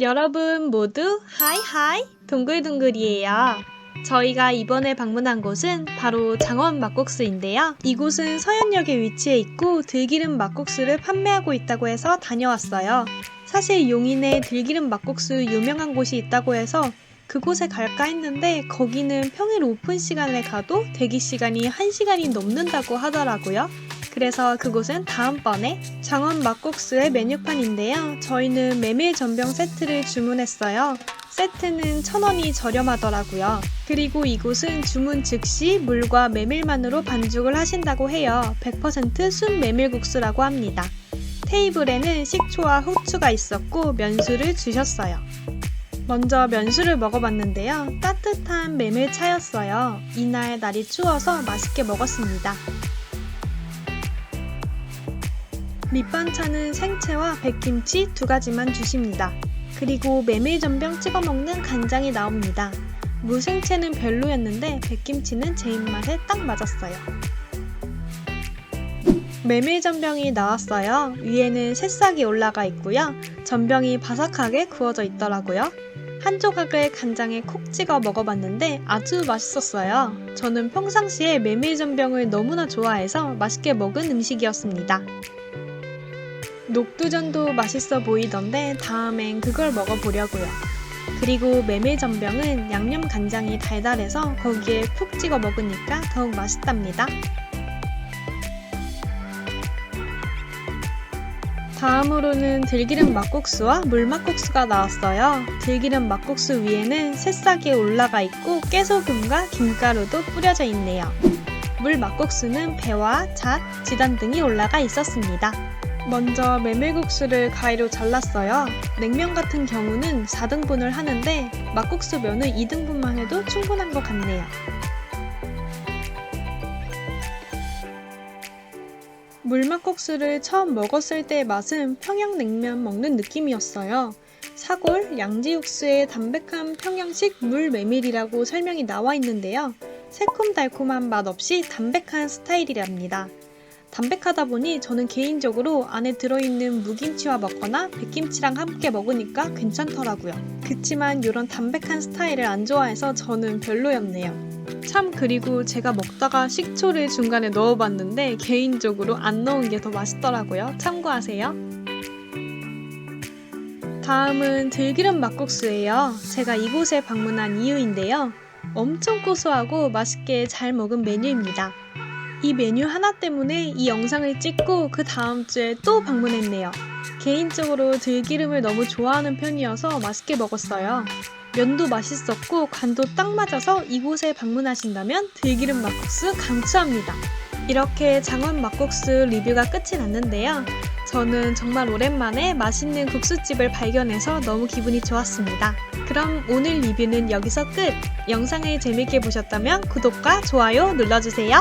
여러분 모두 하이하이 동글동글이에요. 저희가 이번에 방문한 곳은 바로 장원 막국수인데요. 이곳은 서현역에 위치해 있고 들기름 막국수를 판매하고 있다고 해서 다녀왔어요. 사실 용인에 들기름 막국수 유명한 곳이 있다고 해서 그곳에 갈까 했는데 거기는 평일 오픈 시간에 가도 대기 시간이 1시간이 넘는다고 하더라고요. 그래서 그곳은 다음번에 장원 막국수의 메뉴판인데요. 저희는 메밀 전병 세트를 주문했어요. 세트는 천 원이 저렴하더라고요. 그리고 이곳은 주문 즉시 물과 메밀만으로 반죽을 하신다고 해요. 100%순 메밀국수라고 합니다. 테이블에는 식초와 후추가 있었고 면수를 주셨어요. 먼저 면수를 먹어봤는데요. 따뜻한 메밀차였어요. 이날 날이 추워서 맛있게 먹었습니다. 밑반찬은 생채와 백김치 두 가지만 주십니다. 그리고 메밀전병 찍어 먹는 간장이 나옵니다. 무생채는 별로였는데 백김치는 제 입맛에 딱 맞았어요. 메밀 전병이 나왔어요. 위에는 새싹이 올라가 있고요. 전병이 바삭하게 구워져 있더라고요. 한 조각을 간장에 콕 찍어 먹어봤는데 아주 맛있었어요. 저는 평상시에 메밀 전병을 너무나 좋아해서 맛있게 먹은 음식이었습니다. 녹두전도 맛있어 보이던데 다음엔 그걸 먹어보려고요. 그리고 메밀전병은 양념 간장이 달달해서 거기에 푹 찍어 먹으니까 더욱 맛있답니다. 다음으로는 들기름 막국수와 물막국수가 나왔어요. 들기름 막국수 위에는 새싹이 올라가 있고 깨소금과 김가루도 뿌려져 있네요. 물 막국수는 배와 잣, 지단 등이 올라가 있었습니다. 먼저 메밀국수를 가위로 잘랐어요. 냉면 같은 경우는 4등분을 하는데 막국수 면은 2등분만 해도 충분한 것 같네요. 물막국수를 처음 먹었을 때의 맛은 평양냉면 먹는 느낌이었어요. 사골, 양지육수의 담백한 평양식 물메밀이라고 설명이 나와 있는데요. 새콤달콤한 맛 없이 담백한 스타일이랍니다. 담백하다 보니 저는 개인적으로 안에 들어있는 무김치와 먹거나 백김치랑 함께 먹으니까 괜찮더라고요. 그치만 이런 담백한 스타일을 안 좋아해서 저는 별로였네요. 참 그리고 제가 먹다가 식초를 중간에 넣어봤는데 개인적으로 안 넣은 게 더 맛있더라고요. 참고하세요. 다음은 들기름 막국수예요. 제가 이곳에 방문한 이유인데요. 엄청 고소하고 맛있게 잘 먹은 메뉴입니다. 이 메뉴 하나 때문에 이 영상을 찍고 그 다음 주에 또 방문했네요. 개인적으로 들기름을 너무 좋아하는 편이어서 맛있게 먹었어요. 면도 맛있었고 간도 딱 맞아서 이곳에 방문하신다면 들기름 막국수 강추합니다. 이렇게 장원 막국수 리뷰가 끝이 났는데요. 저는 정말 오랜만에 맛있는 국수집을 발견해서 너무 기분이 좋았습니다. 그럼 오늘 리뷰는 여기서 끝! 영상을 재밌게 보셨다면 구독과 좋아요 눌러주세요.